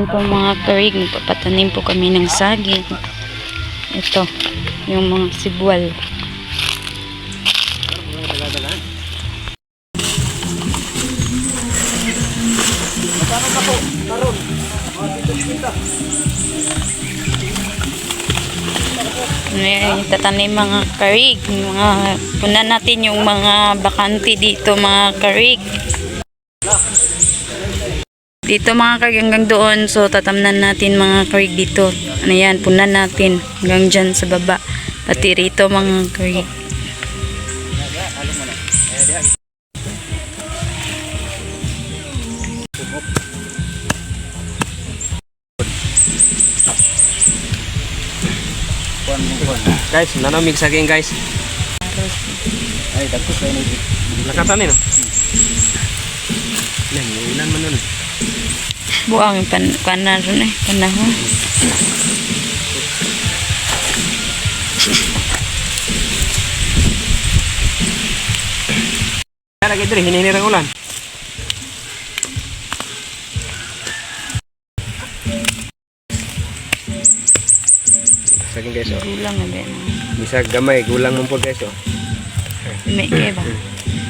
Yan po mga karig, nagpapatanim po kami ng saging. Ito, yung mga sibwal. Ayan, tatanim mga karig. Mga, punan natin yung mga bakante dito mga karig. Dito mga karig hanggang doon. So tatamnan natin mga karig dito. Ano yan, punan natin hanggang dyan sa baba. Pati rito mga karig. Guys, nanamig saging guys. Ay, dagko sa ini. Nakatan no. Yan, ulan man nun. Buang pan kanan eh, panahon. Kaya lagi diri, hininirang ulan. Saging guys, oh. Gulang na din. Bisa gamay, gulang mo po guys, oh. May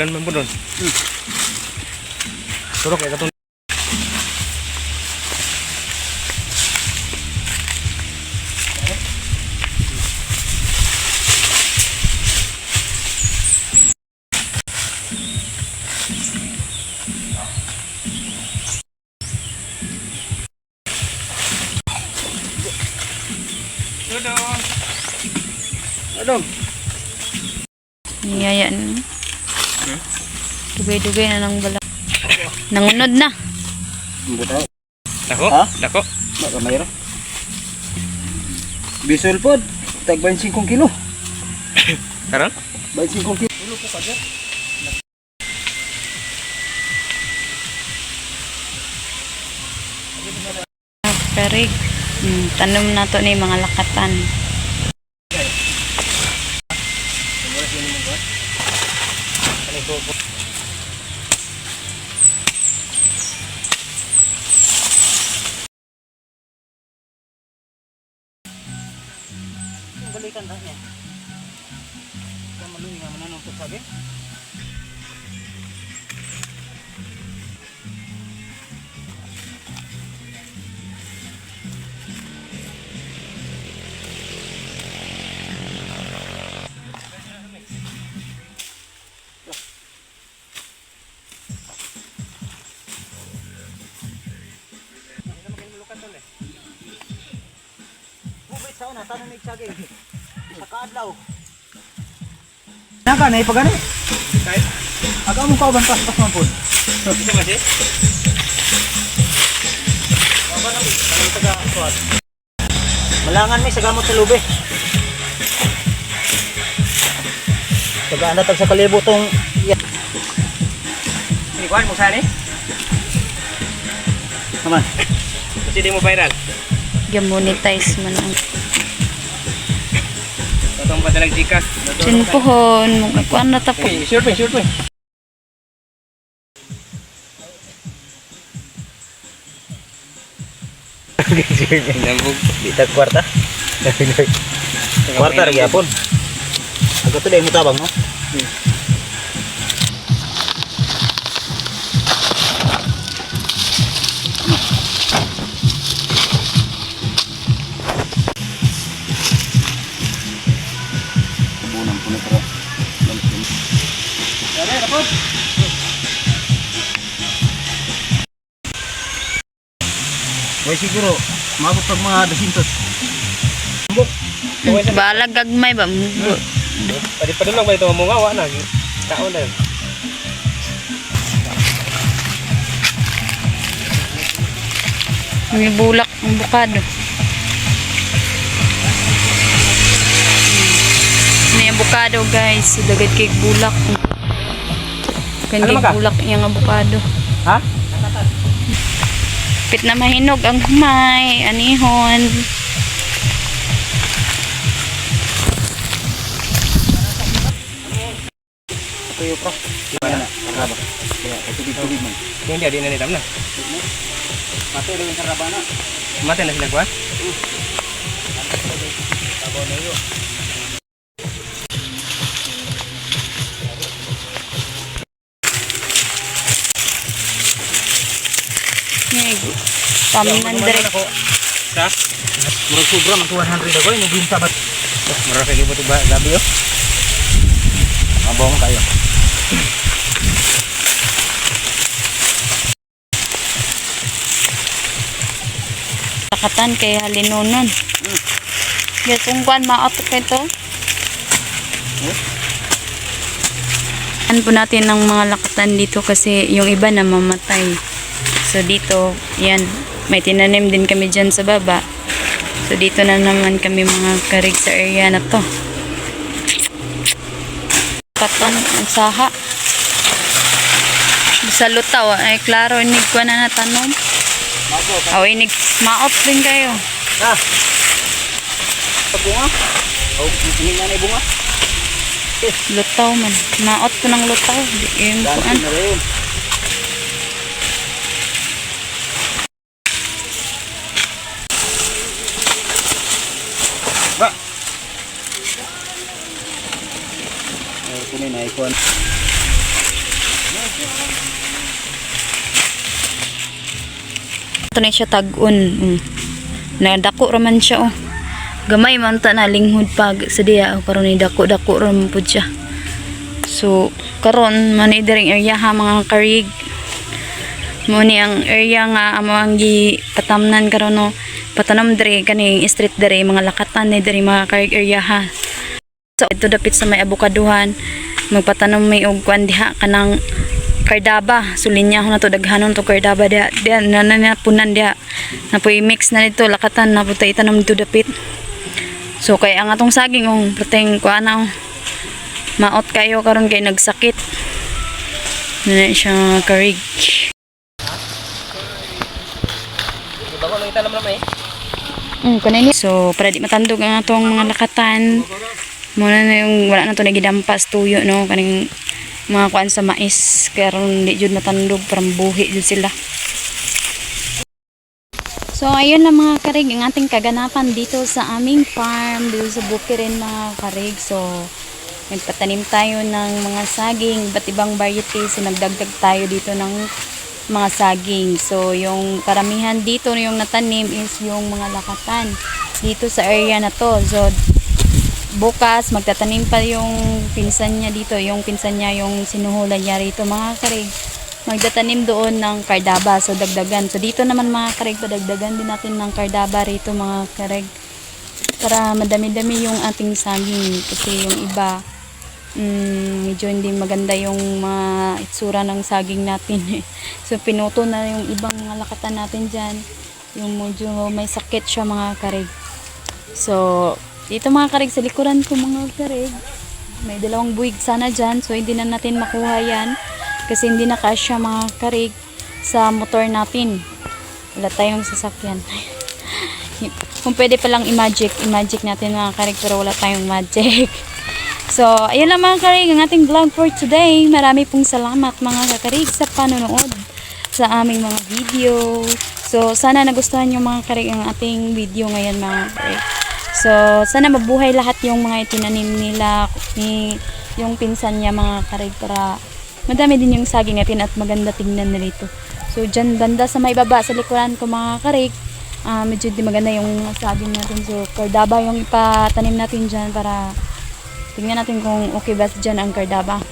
Ulan man po doon. Turok ya katong Adong. Niyayaan. Dugay-dugay na ng balak. Nangunod na. Buta. Dako? Ha? Dako? Baka mayro. Bisol pod. Tag 25 kilo. Karon? 25 kilo. Ulo po ka dyan. Karig. Hmm, tanom na to ni mga lakatan. Balikan ta niya. Kamaluhi nga mananong to sabi. Una, tanong mig saging. Sa kaadlaw. Naka na ipagani. Kahit? Aga mo kauban pas pas man pud. Isa ba siya? Aba na mi, tanong taga kuat. Malangan mi sa gamot sa lube. Taga anda tag sa kalibotong Ini kuhan mo saan eh? naman. Kasi di mo viral. Gamonetize man ang Totong padalag Gcash. Sinpuhon. Magkuhan na tapo. Okay, sure po, sure po. Nambog. Di tag kwarta. Kwarta ra gyapon. Aga to dai mo tabang no. Bunang Rapod. Way siguro, mabot pag mga 200. Buk. Tuwin sa Balag gagmay ba? Pwede pa lang ba ito mga wa na. Kaon na. May bulak ang bukado. May abukado guys. Dagad kay bulak. Kan Ano bulak yung abukado. Ha? Pit na mahinog ang humay. Anihon. Tuyo pro. Mana na? Karaba. Kaya tubig-tubig man. Hindi di na nitam na. Mati rin yung karaba na. Mati na sila kuha. Ngeg. Paminan direct. Sa? Murag sobra man 200 ako yung binta bat. Mura kay to ba gabi oh. Abong kayo. Lakatan kay halinunon. Yes, kung kuan maot ka ito. Ano po natin ng mga lakatan dito kasi yung iba na mamatay. So dito, yan, may tinanim din kami dyan sa baba. So dito na naman kami mga karig sa area na to. Patan, ang saha. Sa lutaw, ay klaro, inig ko na natanom. Aw, inig, maot din kayo. Na. Sa bunga. Oh, hindi na na bunga. Lutaw man. Maot ko ng lutaw. Di- Yung kuan. Na ikon. Ito na siya tag-on. Mm. Nadako raman siya oh. Gamay man ta na linghod pag sa diya oh, karon ni dako-dako raman pud siya. So karon man ni diring area ha mga karig. Mo ni ang area nga amo ang gi patamnan karon no. Patanom diri kani street diri mga lakatan ni diri mga karig area ha. So ito dapit sa may abukaduhan magpatanom may og kuan diha kanang kardaba sulinya ko na to daghanon to kardaba diha diha na na na punan diha na po mix na dito lakatan na po tayo itanom dito dapit so kay ang atong saging oh proteng ko ana oh. maot kayo karon kay nagsakit na siya karig. Mm. So, para di matandog ang atong mga lakatan. Muna na yung wala na to nagidampas tuyo no kaning mga kuan sa mais karon di jud matandog parang buhi jud sila. So ayun na mga karig ang ating kaganapan dito sa aming farm dito sa Bukirin mga karig. So nagpatanim tayo ng mga saging, iba't ibang varieties. So nagdagdag tayo dito ng mga saging. So yung karamihan dito yung natanim is yung mga lakatan dito sa area na to. So bukas magtatanim pa yung pinsan niya dito yung pinsan niya yung sinuhulan niya rito mga karig. Magtatanim doon ng kardaba so dagdagan. So dito naman mga karig padagdagan din natin ng kardaba rito mga karig para madami-dami yung ating saging. Kasi yung iba mm, medyo hindi maganda yung mga itsura ng saging natin. So pinuto na yung ibang mga lakatan natin dyan. Yung medyo may sakit siya mga karig. So, dito mga karig sa likuran ko mga karig. May dalawang buwig sana dyan. So, hindi na natin makuha yan. Kasi hindi na kasya mga karig sa motor natin. Wala tayong sasakyan. Kung pwede palang i-magic, i-magic natin mga karig. Pero wala tayong magic. So, ayun lang mga karig ang ating vlog for today. Marami pong salamat mga kakarig sa panonood sa aming mga video. So, sana nagustuhan yung mga karig ang ating video ngayon mga karig. So, sana mabuhay lahat yung mga itinanim nila ni yung pinsan niya mga karig para madami din yung saging natin at maganda tingnan na rito. So, dyan banda sa may baba sa likuran ko mga karig, ah, medyo di maganda yung saging natin. So, kardaba yung ipatanim natin dyan para tingnan natin kung okay ba dyan ang kardaba.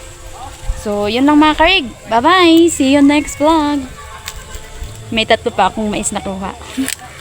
So, yun lang mga karig. Bye-bye! See you next vlog! May tatlo pa akong mais na kuha.